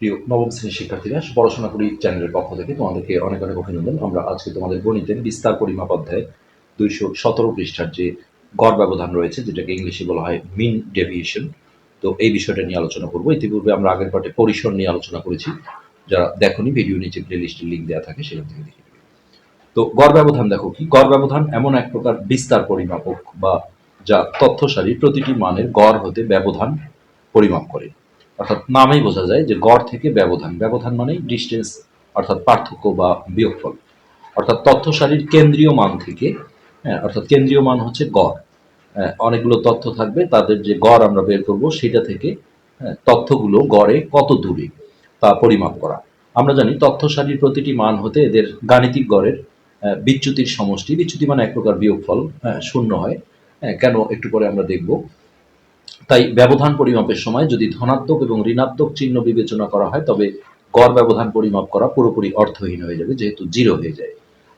প্রিয় নবম শ্রেণির শিক্ষার্থীরা, পড়াশোনা করি চ্যানেলের পক্ষ থেকে তোমাদেরকে অনেক অনেক অভিনন্দন। আমরা আজকে তোমাদের গণিতের বিস্তার পরিমাপ অধ্যায় দুইশো সতেরো পৃষ্ঠার যে গড় ব্যবধান রয়েছে, যেটাকে ইংলিশে বলা হয় মিন ডেভিয়েশন, তো এই বিষয়টা নিয়ে আলোচনা করব। ইতিপূর্বে আমরা আগের পাঠে পরিসর নিয়ে আলোচনা করেছি। যারা দেখনি, ভিডিও নিচে প্লে লিস্টের লিঙ্ক দেওয়া থাকে, সেখান থেকে দেখে তো গড় ব্যবধান দেখো কি? গড় ব্যবধান এমন এক প্রকার বিস্তার পরিমাপক বা যা তথ্য সারির প্রতিটি মানের গড় হতে ব্যবধান পরিমাপ করে। অর্থাৎ নামেই বোঝা যায় যে গড় থেকে ব্যবধান। ব্যবধান মানেই ডিস্টেন্স অর্থাৎ পার্থক্য বা বিয়োগফল। অর্থাৎ তথ্য সারির কেন্দ্রীয় মান থেকে হ্যাঁ, অর্থাৎ কেন্দ্রীয় মান হচ্ছে গড়। হ্যাঁ, অনেকগুলো তথ্য থাকবে তাদের যে গড় আমরা বের করব সেটা থেকে হ্যাঁ, তথ্যগুলো গড়ে কত দূরে তা পরিমাপ করা। আমরা জানি তথ্য সারির প্রতিটি মান হতে এদের গাণিতিক গড়ের আহ, বিচ্যুতির সমষ্টি। বিচ্যুতি মানে এক প্রকার বিয়োগফল হ্যাঁ, শূন্য হয় হ্যাঁ, কেন একটু পরে আমরা দেখব। তাই ব্যবধান পরিমাপের সময় যদি ধনাত্মক এবং ঋণাত্মক চিহ্ন বিবেচনা করা হয়, তবে গড় ব্যবধান পরিমাপ করা পুরোপুরি অর্থহীন হয়ে যাবে, যেহেতু জিরো হয়ে যায়।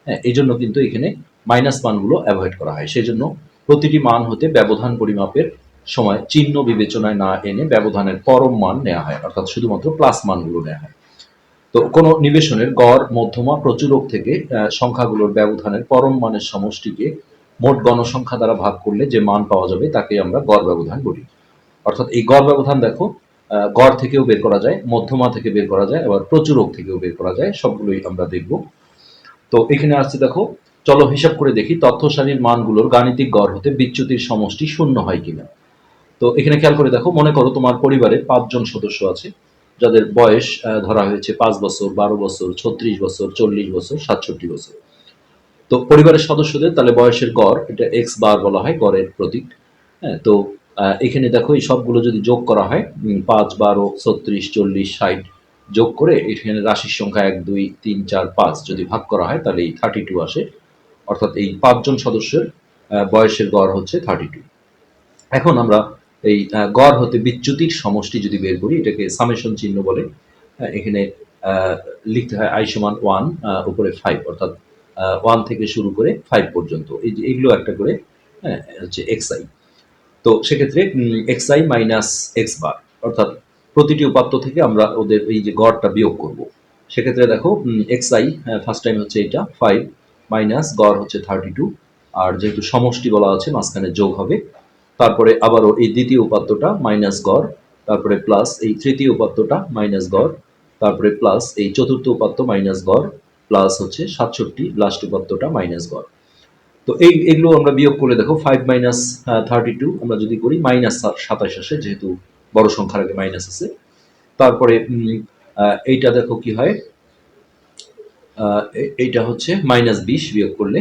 হ্যাঁ এই জন্য কিন্তু এখানে মাইনাস মানগুলো অ্যাভয়েড করা হয়। সেই জন্য প্রতিটি মান হতে ব্যবধান পরিমাপের সময় চিহ্ন বিবেচনায় না এনে ব্যবধানের পরম মান নেওয়া হয়, অর্থাৎ শুধুমাত্র প্লাস মানগুলো নেওয়া হয়। তো কোনো নিবেশনের গড়, মধ্যমা, প্রচুরক থেকে সংখ্যাগুলোর ব্যবধানের পরম মানের সমষ্টিকে মোট গণসংখ্যা দ্বারা ভাগ করলে যে মান পাওয়া যাবে তাকে আমরা গড় ব্যবধান বলি। অর্থাৎ এই গড় ব্যবধান দেখো গড় থেকেও বের করা যায়, মধ্যমা থেকে বের করা যায়, আবার প্রচুরক থেকেও বের করা যায়, সবগুলোই আমরা দেখব। তো এখানে আসছে দেখো, চলো হিসাব করে দেখি তথ্য সারির মানগুলোর গাণিতিক গড় হতে বিচ্যুতির সমষ্টি শূন্য হয় কিনা। তো এখানে খেয়াল করে দেখো, মনে করো তোমার পরিবারে পাঁচজন সদস্য আছে, যাদের বয়স ধরা হয়েছে পাঁচ বছর, বারো বছর, ছত্রিশ বছর, চল্লিশ বছর, সাতষট্টি বছর। তো পরিবারের সদস্যদের তাহলে বয়সের গড়, এটা এক্স বার বলা হয়, গড়ের প্রতীক। হ্যাঁ তো এখানে দেখো, এই সবগুলো যদি যোগ করা হয় পাঁচ, বারো, ছত্রিশ, চল্লিশ, ষাট যোগ করে এখানে রাশির সংখ্যা এক, দুই, তিন, চার, পাঁচ যদি ভাগ করা হয়, তাহলে এই থার্টি টু আসে। অর্থাৎ এই পাঁচজন সদস্যের বয়সের গড় হচ্ছে থার্টি টু এখন আমরা এই গড় হতে বিচ্যুতির সমষ্টি যদি বের করি, এটাকে সামেশন চিহ্ন বলে এখানে লিখতে হয় আই সমান ওয়ান উপরে ফাইভ অর্থাৎ ওয়ান থেকে শুরু করে ফাইভ পর্যন্ত। এই যে এগুলো একটা করে হ্যাঁ হচ্ছে এক্স আই তো সেক্ষেত্রে x i minus x bar অর্থাৎ প্রতিটি উপাত্ত থেকে আমরা ওদের এই যে গড়টা বিয়োগ করব। সেক্ষেত্রে দেখো এক্স আই ফার্স্ট টাইম হচ্ছে এটা ফাইভ মাইনাস গড় হচ্ছে থার্টি টু আর যেহেতু সমষ্টি বলা আছে, মাঝখানে যোগ হবে। তারপরে আবারও এই দ্বিতীয় উপাত্তটা মাইনাস গড়, তারপরে প্লাস এই তৃতীয় উপাত্তটা মাইনাস গড়, তারপরে প্লাস এই চতুর্থ উপাত্ত মাইনাস গড় প্লাস হচ্ছে সাতষট্টি লাস্ট উপাত্তটা মাইনাস গড়। তো এই, এগুলো আমরা বিয়োগ করে দেখো ফাইভ মাইনাস থার্টি টু আমরা যদি করি মাইনাস সাতাশ আসে, যেহেতু বড় সংখ্যার আগে মাইনাস আছে। তারপরে এইটা দেখো কি হয় এইটা হচ্ছে মাইনাস বিশ বিয়োগ করলে,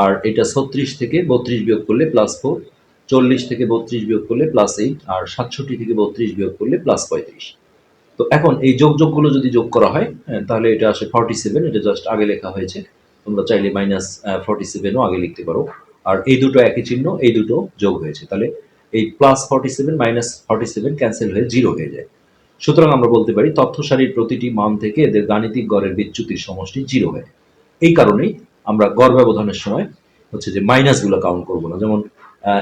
আর এটা ছত্রিশ থেকে বত্রিশ বিয়োগ করলে প্লাস ফোর চল্লিশ থেকে বত্রিশ বিয়োগ করলে প্লাস এইট আর সাতষট্টি থেকে বত্রিশ বিয়োগ করলে প্লাস পঁয়ত্রিশ। তো এখন এই যোগ যোগগুলো যদি যোগ করা হয় হ্যাঁ, তাহলে এটা আসে ফর্টি সেভেন এটা জাস্ট আগে লেখা হয়েছে। তোমরা চাইলে মাইনাস ফর্টি সেভেনও আগে লিখতে পারো। আর এই দুটো একই চিহ্ন এই দুটো যোগ হয়েছে। তাহলে এই plus forty seven minus forty seven cancel হয়ে জিরো হয়ে যায়। সুতরাং আমরা বলতে পারি তথ্য সারির প্রতিটি মান থেকে এদের গাণিতিক গড়ের বিচ্যুতির সমষ্টি জিরো হয় এই কারণেই আমরা গড় ব্যবধানের সময় হচ্ছে যে মাইনাসগুলো কাউন্ট করব না। যেমন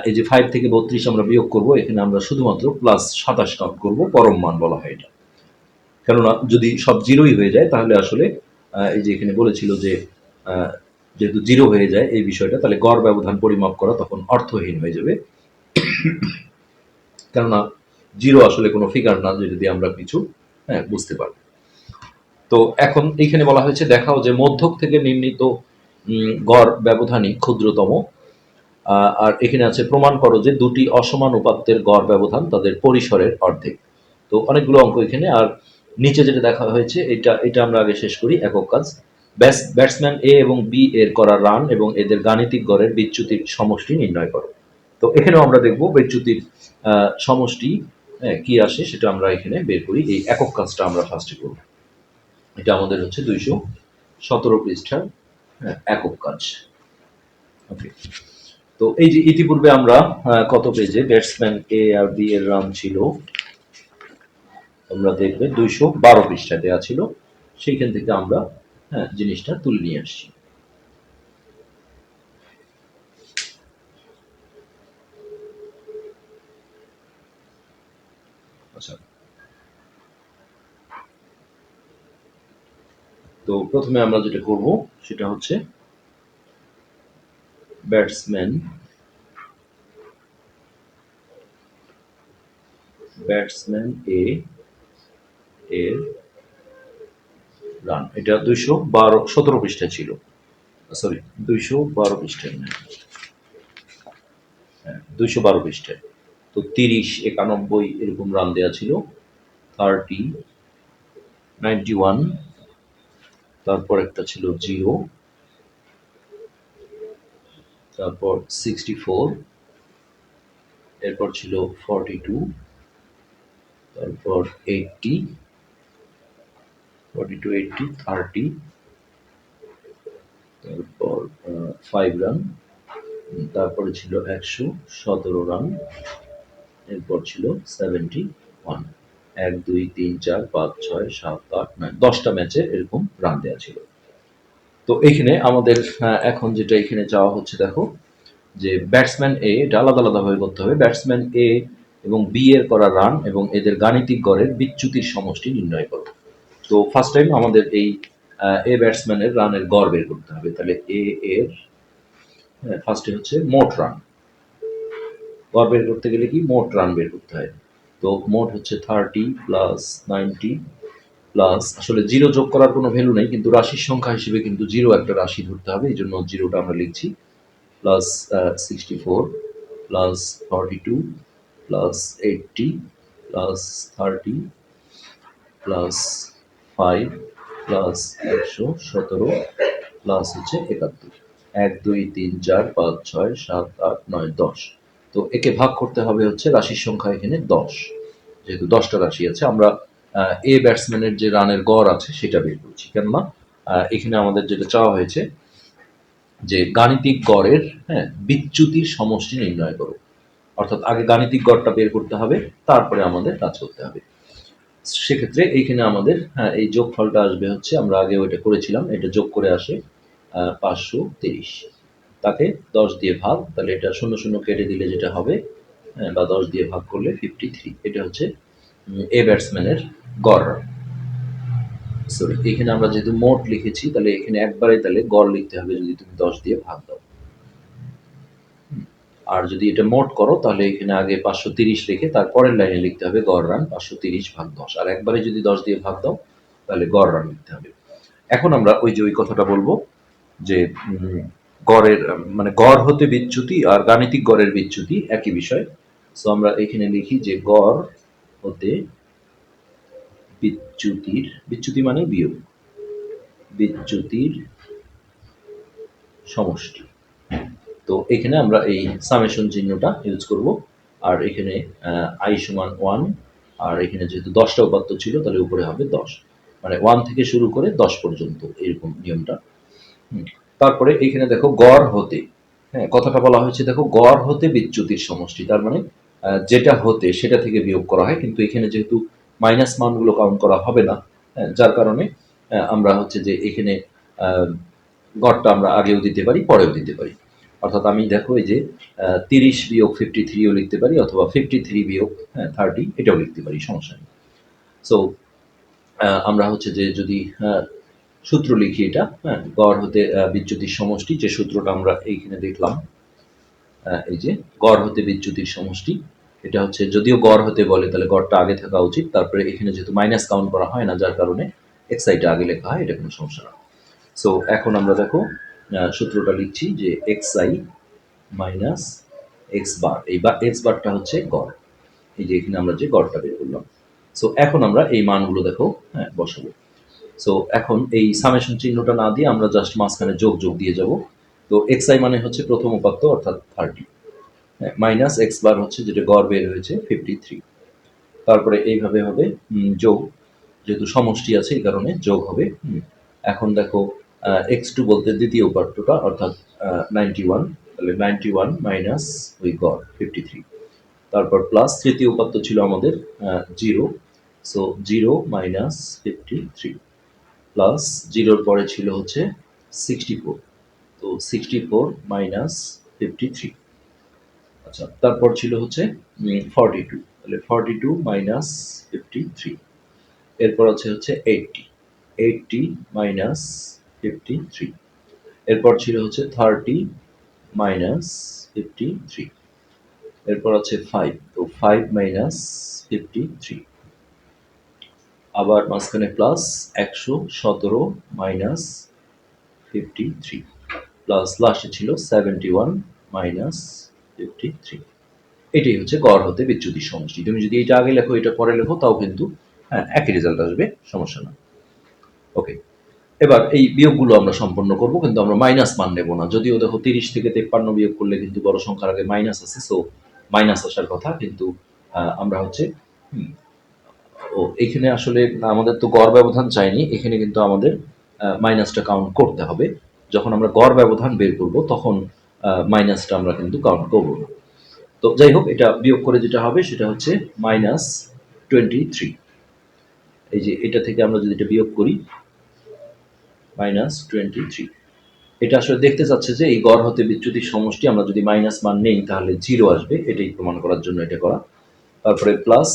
এই যে ফাইভ থেকে বত্রিশ আমরা বিয়োগ করব এখানে আমরা শুধুমাত্র প্লাস সাতাশ কাউন্ট করব পরম মান বলা হয় এটা। কেননা যদি সব জিরোই হয়ে যায় তাহলে আসলে এই যে এখানে বলেছিল যে যেহেতু জিরো হয়ে যায় এই বিষয়টা তাহলে গড় ব্যবধান পরিমাপ করা তখন অর্থহীন হয়ে যাবে। কেননা জিরো আসলে কোনো ফিগার না যদি আমরা কিছু হ্যাঁ বুঝতে পারব তো এখন এখানে বলা হয়েছে দেখাও যে মধ্যক থেকে নির্ণীত উম, গড় ব্যবধানই ক্ষুদ্রতম। আর এখানে আছে প্রমাণ করো যে দুটি অসমান উপাত্তের গড় ব্যবধান তাদের পরিসরের অর্ধেক। তো অনেকগুলো অঙ্ক এখানে আর নিচে যেটা দেখা হয়েছে এটা এটা আমরা আগে শেষ করি একক কাজ। ব্যাটসম্যান এ এবং বি এর করা রান এবং এদের গাণিতিক গড়ের বিচ্যুতির সমষ্টি নির্ণয় করো। তো এখানেও আমরা দেখব বিচ্যুতির সমষ্টি হ্যাঁ, কি আসে সেটা আমরা এখানে বের করি। এই একক কাজটা আমরা ফার্স্টে করব। এটা আমাদের হচ্ছে দুইশো সতেরো পৃষ্ঠার হ্যাঁ, একক কাজ। ওকে তো এই যে ইতিপূর্বে আমরা কত পেজে ব্যাটসম্যান এ আর বি এর রান ছিল? তোমরা দেখবে দুইশো বারো পৃষ্ঠা দেওয়া ছিল। সেইখান থেকে আমরা হ্যাঁ জিনিসটা তুলে নিয়ে আসছি। আচ্ছা। তো প্রথমে আমরা যেটা করব, সেটা হচ্ছে ব্যাটসম্যান ব্যাটসম্যান এ এর রান এটা দুইশো বারো, সতেরো পৃষ্ঠা ছিল। সরি দুইশো বারো পৃষ্ঠায় হ্যাঁ দুইশো বারো পৃষ্ঠায় তো তিরিশ, একানব্বই এরকম রান দেওয়া ছিল। থার্টি নাইনটি ওয়ান তারপর একটা ছিল জিরো তারপর সিক্সটি ফোর এরপর ছিল ফর্টি টু তারপর eighty forty two eighty thirty তারপর ফাইভ রান তারপরে ছিল একশো সতেরো রান এরপর ছিল সেভেন্টি ওয়ান এক, দুই, তিন, চার, পাঁচ, ছয়, সাত, আট, নয়, দশটা ম্যাচে এরকম রান দেওয়া ছিল। তো এখানে আমাদের এখন যেটা এখানে চাওয়া হচ্ছে, দেখো, যে ব্যাটসম্যান এ এটা আলাদা আলাদাভাবে করতে হবে। ব্যাটসম্যান এ এবং বি এর করা রান এবং এদের গাণিতিক গড়ের বিচ্যুতির সমষ্টি নির্ণয় করো। তো ফার্স্ট টাইম আমাদের এই এ ব্যাটসম্যানের রানের গড় বের করতে হবে। তাহলে এ এর ফার্স্টে হচ্ছে মোট রান গড় বের করতে গেলে কি? মোট রান বের করতে হয়। তো মোট হচ্ছে থার্টি প্লাস নাইনটি প্লাস আসলে জিরো যোগ করার কোনো ভ্যালু নেই, কিন্তু রাশির সংখ্যা হিসেবে কিন্তু জিরো একটা রাশি ধরতে হবে। এই জন্য জিরোটা আমরা লিখছি। Plus sixty four plus forty two plus eighty plus thirty plus five plus একশো সতেরো প্লাস হচ্ছে একাত্তর। এক, দুই, তিন, চার, পাঁচ, ছয়, সাত, আট, নয়, দশ। তো একে ভাগ করতে হবে হচ্ছে রাশির সংখ্যা এখানে দশ। যেহেতু দশটা রাশি আছে, আমরা এ ব্যাটসম্যানের যে রানের গড় আছে সেটা বের করছি। কেননা এখানে আমাদের যেটা চাওয়া হয়েছে যে গাণিতিক গড়ের হ্যাঁ বিচ্যুতির সমষ্টি নির্ণয় করো। অর্থাৎ আগে গাণিতিক গড়টা বের করতে হবে, তারপরে আমাদের কাজ করতে হবে। সেক্ষেত্রে এইখানে আমাদের হ্যাঁ এই যোগফলটা আসবে হচ্ছে আমরা আগে ওইটা করেছিলাম এটা যোগ করে আসে পাঁচশো তিরিশ। তাকে দশ দিয়ে ভাগ তাহলে এটা শূন্য শূন্য কেটে দিলে যেটা হবে হ্যাঁ, বা দশ দিয়ে ভাগ করলে ফিফটি থ্রি এটা হচ্ছে এ ব্যাটসম্যানের গড়। সরি এখানে আমরা যেহেতু মোট লিখেছি তাহলে এখানে একবারে তাহলে গড় লিখতে হবে যদি তুমি দশ দিয়ে ভাগ দাও। আর যদি এটা মোট করো, তাহলে এখানে আগে পাঁচশো তিরিশ লিখে তারপরের লাইনে লিখতে হবে গড় রান, পাঁচশো তিরিশ ভাগ দশ। আর একবারে যদি দশ দিয়ে ভাগ দাও, তাহলে গড় রান লিখতে হবে। এখন আমরা ওই যে ওই কথাটা বলব যে গড়ের মানে গড় হতে বিচ্যুতি আর গাণিতিক গড়ের বিচ্যুতি একই বিষয়। সো আমরা এখানে লিখি যে গড় হতে বিচ্যুতির, বিচ্যুতি মানে বিয়োগ। বিচ্যুতির সমষ্টি। তো এখানে আমরা এই সামেশন চিহ্নটা ইউজ করব। আর এখানে আই সমান ওয়ান আর এখানে যেহেতু দশটা উপাত্ত ছিল তাহলে উপরে হবে দশ। মানে ওয়ান থেকে শুরু করে দশ পর্যন্ত এরকম নিয়মটা। তারপরে এখানে দেখো গড় হতে। হ্যাঁ কথাটা বলা হয়েছে দেখো গড় হতে বিচ্যুতির সমষ্টি। তার মানে যেটা হতে সেটা থেকে বিয়োগ করা হয়। কিন্তু এখানে যেহেতু মাইনাস মানগুলো কাউন্ট করা হবে না হ্যাঁ, যার কারণে আমরা হচ্ছে যে এখানে গড়টা আমরা আগেও দিতে পারি পরেও দিতে পারি। অর্থাৎ আমি দেখো এই যে তিরিশ বিয়োগ ফিফটি থ্রিও লিখতে পারি, অথবা ফিফটি থ্রি বিয়োগ হ্যাঁ থার্টি এটাও লিখতে পারি, সমস্যা নেই। সো আমরা হচ্ছে যে যদি সূত্র লিখি এটা হ্যাঁ গড় হতে বিচ্যুতির সমষ্টি, যে সূত্রটা আমরা এইখানে দেখলাম এই যে গড় হতে বিচ্যুতির সমষ্টি, এটা হচ্ছে যদিও গড় হতে বলে, তাহলে গড়টা আগে থাকা উচিত, তারপরে এখানে যেহেতু মাইনাস কাউন্ট করা হয় না, যার কারণে এক্সাইটা আগে লেখা হয়, এটা কোনো সমস্যা না। সো এখন আমরা দেখো সূত্রটা লিখছি যে x i minus x bar এই বা এক্স বারটা হচ্ছে গড়। এই যে এখানে আমরা যে গড়টা বের করলাম। সো এখন আমরা এই মানগুলো দেখো হ্যাঁ বসাবো। সো এখন এই সামেশন চিহ্নটা না দিয়ে আমরা জাস্ট মাঝখানে যোগ যোগ দিয়ে যাব। তো এক্স আই মানে হচ্ছে প্রথম উপাত্ত, অর্থাৎ থার্টি মাইনাস এক্স বার হচ্ছে যেটা গড় বের হয়েছে ফিফটি থ্রি তারপরে এইভাবে হবে যোগ। যেহেতু সমষ্টি আছে, এই কারণে যোগ হবে এখন দেখো এক্স টু বলতে দ্বিতীয় উপাত্তটা, অর্থাৎ নাইনটি ওয়ান তাহলে নাইনটি ওয়ান মাইনাস ওই গড় ফিফটি থ্রি তারপর প্লাস তৃতীয় উপাত্ত ছিল আমাদের zero so zero minus fifty three plus জিরোর পরে ছিল হচ্ছে সিক্সটি ফোর তো sixty four minus fifty three আচ্ছা তারপর ছিল হচ্ছে ফর্টি টু তাহলে forty two minus fifty three এরপর আছে হচ্ছে eighty eighty minus fifty three এরপর ছিল হচ্ছে থার্টি মাইনাস ফিফটি থ্রি এরপর আছে ফাইভ তো ফাইভ মাইনাস ফিফটি থ্রি আবার মাঝখানে প্লাস একশো সতেরো মাইনাস ফিফটি থ্রি প্লাস লাস্টে ছিল seventy one minus fifty three এটাই হচ্ছে গড় হতে বিচ্যুতির সমষ্টি। তুমি যদি এটা আগে লেখো, এটা পরে লেখো, তাও কিন্তু হ্যাঁ একই রেজাল্ট আসবে, সমস্যা না। ওকে এবার এই বিয়োগগুলো আমরা সম্পন্ন করব, কিন্তু আমরা মাইনাস মান নেব না। যদিও দেখো তিরিশ থেকে তেপ্পান্ন বিয়োগ করলে কিন্তু বড় সংখ্যার আগে মাইনাস আছে সো মাইনাস আসার কথা, কিন্তু আমরা হচ্ছে ও, এখানে আসলে আমাদের তো গড় ব্যবধান চাইনি, এখানে কিন্তু আমাদের মাইনাসটা কাউন্ট করতে হবে। যখন আমরা গড় ব্যবধান বের করব, তখন মাইনাসটা আমরা কিন্তু কাউন্ট করব না। তো যাই হোক, এটা বিয়োগ করে যেটা হবে, সেটা হচ্ছে মাইনাস টোয়েন্টি থ্রি এই যে এটা থেকে আমরা যদি এটা বিয়োগ করি মাইনাস টোয়েন্টি থ্রি এটা আসলে দেখতে চাচ্ছে যে এই গড় হতে বিচ্যুতির সমষ্টি, আমরা যদি মাইনাস মান নেই, তাহলে জিরো আসবে। এটাই প্রমাণ করার জন্য এটা করা। তারপরে প্লাস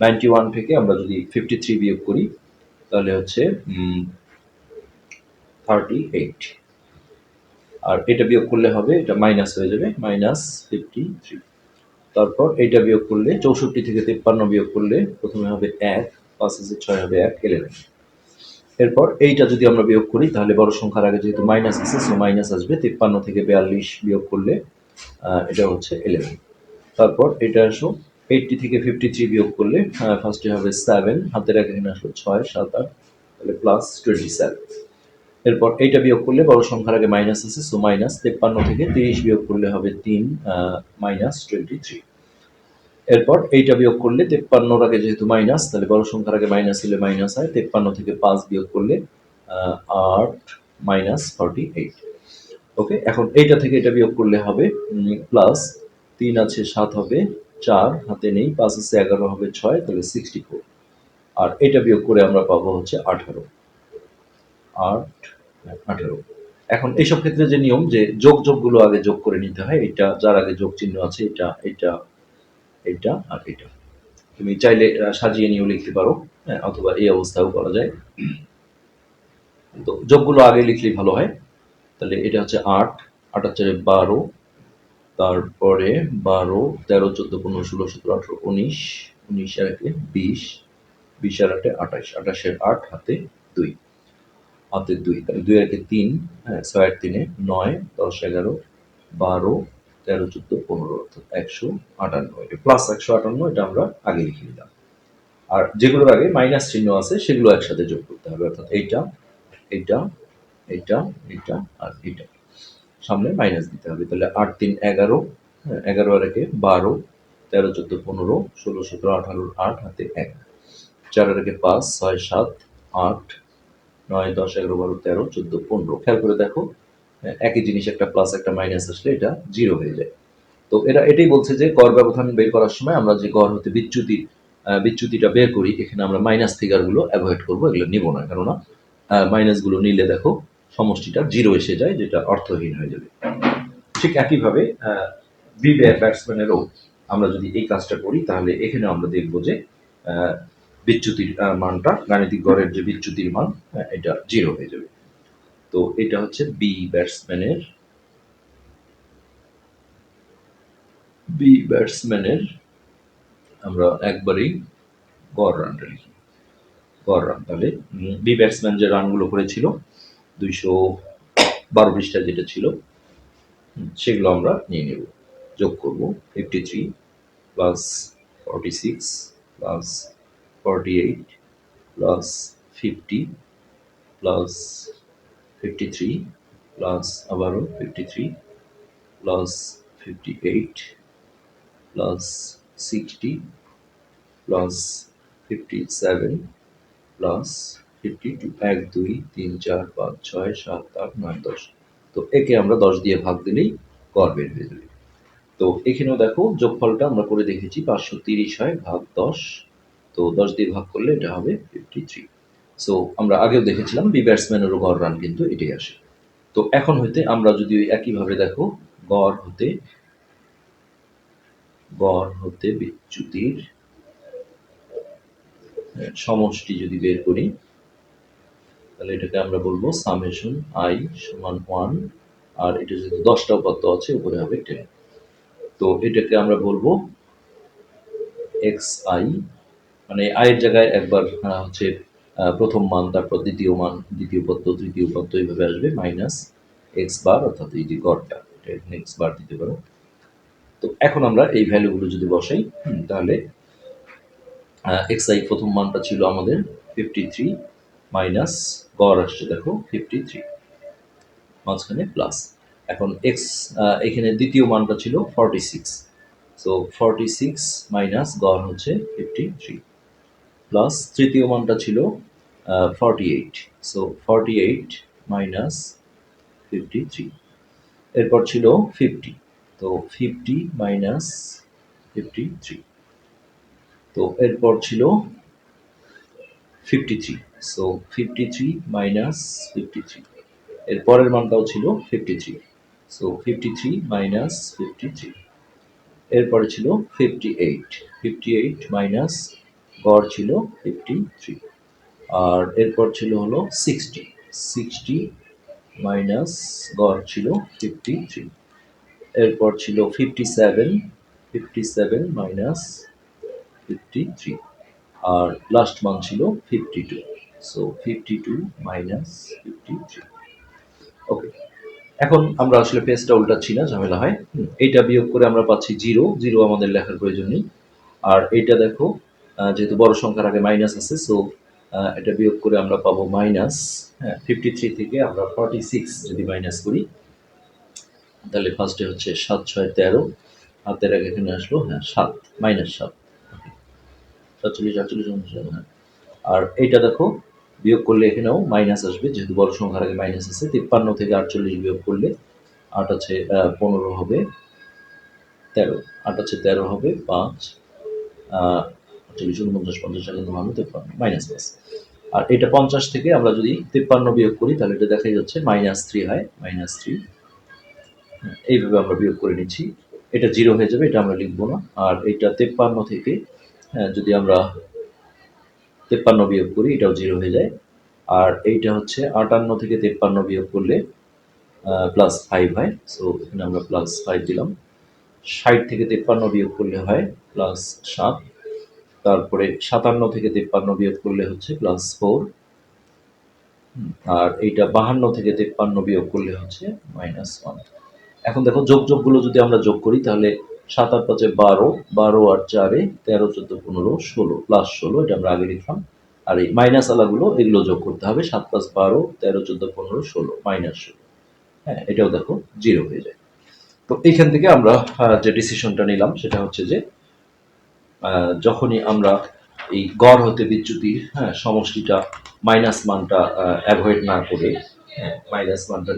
নাইনটি ওয়ান থেকে আমরা যদি ফিফটি থ্রি বিয়োগ করি, তাহলে হচ্ছে থার্টি এইট আর এটা বিয়োগ করলে হবে, এটা মাইনাস হয়ে যাবে মাইনাস ফিফটি থ্রি তারপর এটা বিয়োগ করলে, চৌষট্টি থেকে তেপ্পান্ন বিয়োগ করলে, প্রথমে হবে এক পাঁচ হাজার ছয় হবে এক ইলেভেন এরপর এইটা যদি আমরা বিয়োগ করি, তাহলে বড় সংখ্যার আগে যেহেতু মাইনাস আছে সো মাইনাস আসবে তেপ্পান্ন থেকে বিয়াল্লিশ বিয়োগ করলে এটা হচ্ছে ইলেভেন তারপর এটা আসো এইটটি থেকে ফিফটি থ্রি বিয়োগ করলে ফার্স্টে হবে সেভেন হাতের আগে এখানে আসলো ছয়, সাত, আট, তাহলে প্লাস টোয়েন্টি সেভেন এরপর এইটা বিয়োগ করলে বড় সংখ্যার আগে মাইনাস আছে সো মাইনাস তেপ্পান্ন থেকে তিরিশ বিয়োগ করলে হবে তিন মাইনাস টোয়েন্টি থ্রি এরপর এইটা বিয়োগ করলে তেপ্পান্নর আগে যেহেতু মাইনাস তাহলে বড় সংখ্যার আগে মাইনাস হলে মাইনাস হয়, তেপ্পান্ন থেকে পাঁচ বিয়োগ করলে আট মাইনাস ফর্টি এইট ওকে এখন এইটা থেকে এটা বিয়োগ করলে হবে প্লাস তিন আছে সাত হবে, চার হাতে নেই, পাঁচ আছে এগারো হবে ছয়, তাহলে সিক্সটি ফোর আর এটা বিয়োগ করে আমরা পাবো হচ্ছে আঠারো। আট, আঠারো। এখন এইসব ক্ষেত্রে যে নিয়ম, যে যোগ যোগগুলো আগে যোগ করে নিতে হয় এটা যার আগে যোগ চিহ্ন আছে, এটা এটা এটা আর এটা। তুমি চাইলে সাজিয়ে নিয়েও লিখতে পারো হ্যাঁ অথবা এই অবস্থাও করা যায়। তো যোগগুলো আগে লিখলেই ভালো হয়। তাহলে এটা হচ্ছে আট আট হচ্ছে বারো, তারপরে বারো, তেরো, চোদ্দ, পনেরো, ষোলো, সতেরো, আঠেরো, উনিশ উনিশ আর একে বিশ বিশ আর আটে আঠাশ, আঠাশের আট, হাতে দুই। হাতে দুই, তাহলে দুই একে তিন হ্যাঁ ছয় তিনে নয়, দশ, এগারো, বারো তেরো চোদ্দ পনেরো অর্থাৎ একশো আটান্ন প্লাস একশো আটান্ন এটা আমরা আগে লিখে নিলাম। আর যেগুলোর আগে মাইনাস চিহ্ন আছে সেগুলো একসাথে যোগ করতে হবে অর্থাৎ এইটা এইটা এইটা এইটা আর এইটা। সামনে মাইনাস দিতে হবে তাহলে আট তিন এগারো হ্যাঁ, এগারো আর একে বারো তেরো চোদ্দ পনেরো ষোলো সতেরো আঠারো আট হাতে এক। চার আর একে পাঁচ ছয় সাত আট নয় দশ এগারো বারো তেরো চোদ্দ পনেরো। খেয়াল করে দেখো একই জিনিস, একটা প্লাস একটা মাইনাস আসলে এটা জিরো হয়ে যায়। তো এটা এটাই বলছে যে গড় ব্যবধান বের করার সময় আমরা যে গড় হতে বিচ্যুতি বিচ্যুতিটা বের করি, এখানে আমরা মাইনাস ফিগারগুলো অ্যাভয়েড করব, এগুলো নিব না। কেননা মাইনাসগুলো নিলে দেখো সমষ্টিটা জিরো এসে যায়, যেটা অর্থহীন হয়ে যাবে। ঠিক একইভাবে বি ব্যাটসম্যানেরও আমরা যদি এই কাজটা করি, তাহলে এখানে আমরা দেখব যে বিচ্যুতির মানটা, গাণিতিক গড়ের যে বিচ্যুতির মান এটা জিরো হয়ে যাবে। তো এটা হচ্ছে বি ব্যাটসম্যানের বি ব্যাটসম্যানের আমরা একবারেই গড় রানটা লিখি। গড় রান, তাহলে বি ব্যাটসম্যান যে রানগুলো করেছিল, দুইশো বারো পৃষ্ঠা যেটা ছিল সেগুলো আমরা নিয়ে নেব। যোগ করব fifty three plus forty six plus forty eight plus fifty plus fifty three plus আবারও fifty three plus fifty eight plus sixty plus fifty seven plus fifty two এক, দুই, তিন, চার, পাঁচ, ছয়, সাত, আট, নয়, দশ। তো একে আমরা দশ দিয়ে ভাগ দিলেই গড় বের হয়ে তো এখানেও দেখো যোগফলটা আমরা করে দেখেছি, পাঁচশো তিরিশ হয় ভাগ দশ। তো দশ দিয়ে ভাগ করলে এটা হবে ফিফটি থ্রি সো আমরা আগেও দেখেছিলাম বি ব্যাটসম্যানেরও গড় রান কিন্তু এটাই আসে। তো এখন হইতে আমরা যদি ওই একইভাবে দেখো গড় হতে গড় হতে বিচ্যুতির সমষ্টি যদি বের করি তাহলে এটাকে আমরা বলব সামেশন আই সমান ওয়ান আর এটা যদি দশটা উপাত্ত আছে উপরে হবে টেন তো এটাকে আমরা বলব এক্স আই মানে আয়ের জায়গায় একবার হচ্ছে আহ, প্রথম মান, তারপর দ্বিতীয় মান, দ্বিতীয় পত্র তৃতীয় পত্র এইভাবে আসবে মাইনাস এক্স বার অর্থাৎ এই যে গড়টা, এটা এখানে এক্স বার দিতে পারো। তো এখন আমরা এই ভ্যালুগুলো যদি বসাই তাহলে এক্স আই প্রথম মানটা ছিল আমাদের ফিফটি থ্রি মাইনাস গড় আসছে, দেখো ফিফটি থ্রি মাঝখানে প্লাস এখন এক্স এখানে দ্বিতীয় মানটা ছিল forty six so forty six minus গড় হচ্ছে ফিফটি থ্রি প্লাস তৃতীয় মানটা ছিল forty eight so forty eight minus fifty three এরপর ছিল ফিফটি তো ফিফটি মাইনাস ফিফটি থ্রি তো এরপর ছিল fifty three so fifty three minus fifty three এর পরের মানটাও ছিল fifty three so fifty three minus fifty three এরপরে ছিল fifty eight fifty eight minus গড় ছিল ফিফটি থ্রি আর এরপর ছিল হলো সিক্সটি সিক্সটি মাইনাস গড় ছিল ফিফটি থ্রি এরপর ছিল fifty seven fifty seven minus fifty three আর লাস্ট মান ছিল fifty two so fifty two minus fifty three okay এখন আমরা আসলে পেজটা উল্টাচ্ছি না, ঝামেলা হয়। এইটা বিয়োগ করে আমরা পাচ্ছি জিরো জিরো আমাদের লেখার প্রয়োজন নেই। আর এইটা দেখো যেহেতু বড় সংখ্যার আগে মাইনাস আছে সো এটা বিয়োগ করে আমরা পাবো মাইনাস হ্যাঁ ফিফটি থ্রি থেকে আমরা ফর্টি সিক্স যদি মাইনাস করি, তাহলে ফার্স্টে হচ্ছে সাত, ছয়, তেরো, হাতের আগে এখানে আসলো হ্যাঁ সাত মাইনাস সাত, সাতচল্লিশ, আটচল্লিশ হ্যাঁ আর এইটা দেখো, বিয়োগ করলে এখানেও মাইনাস আসবে, যেহেতু বড় সংখ্যার আগে মাইনাস আছে, তিপ্পান্ন থেকে আটচল্লিশ বিয়োগ করলে আট আছে পনেরো হবে তেরো, আট আছে তেরো হবে পাঁচ আহ, আটচল্লিশ উনপঞ্চাশ পঞ্চাশ একান্ন তিপ্পান্ন মাইনাস পাঁচ আর এটা পঞ্চাশ থেকে আমরা যদি তিপ্পান্ন বিয়োগ করি তাহলে এটা দেখাই যাচ্ছে মাইনাস থ্রি হয় মাইনাস থ্রি এইভাবে আমরা বিয়োগ করে নিচ্ছি। এটা জিরো হয়ে যাবে এটা আমরা লিখব না। আর এটা তেপ্পান্ন থেকে যদি আমরা তেপ্পান্ন বিয়োগ করি এটাও জিরো হয়ে যায়। আর এইটা হচ্ছে আটান্ন থেকে তেপ্পান্ন বিয়োগ করলে প্লাস ফাইভ হয়। সো এখানে আমরা প্লাস ফাইভ দিলাম। ষাট থেকে তেপ্পান্ন বিয়োগ করলে হয় প্লাস সাত। তারপরে সাতান্ন থেকে তেপ্পান্ন বিয়োগ করলে হচ্ছে প্লাস ফোর আর এইটা বাহান্ন থেকে তেপ্পান্ন বিয়োগ করলে হচ্ছে মাইনাস ওয়ান এখন দেখো যোগ যোগগুলো যদি আমরা যোগ করি, তাহলে সাত আট পাঁচে বারো বারো আর চারে তেরো, চোদ্দ, পনেরো, ষোলো প্লাস ষোলো, এটা আমরা আগে লিখলাম। আর এই মাইনাস আলাগুলো এগুলো যোগ করতে হবে, সাত পাঁচ বারো, তেরো, চোদ্দ, পনেরো, ষোলো মাইনাস ষোলো। হ্যাঁ এটাও দেখো জিরো হয়ে যায়। তো এইখান থেকে আমরা যে ডিসিশনটা নিলাম, সেটা হচ্ছে যে যখনই আমরা এই গড় হতে বিচ্যুতি হ্যাঁ সমষ্টিটা মাইনাস মানটা অ্যাভয়েড না করে হ্যাঁ মাইনাস মানটা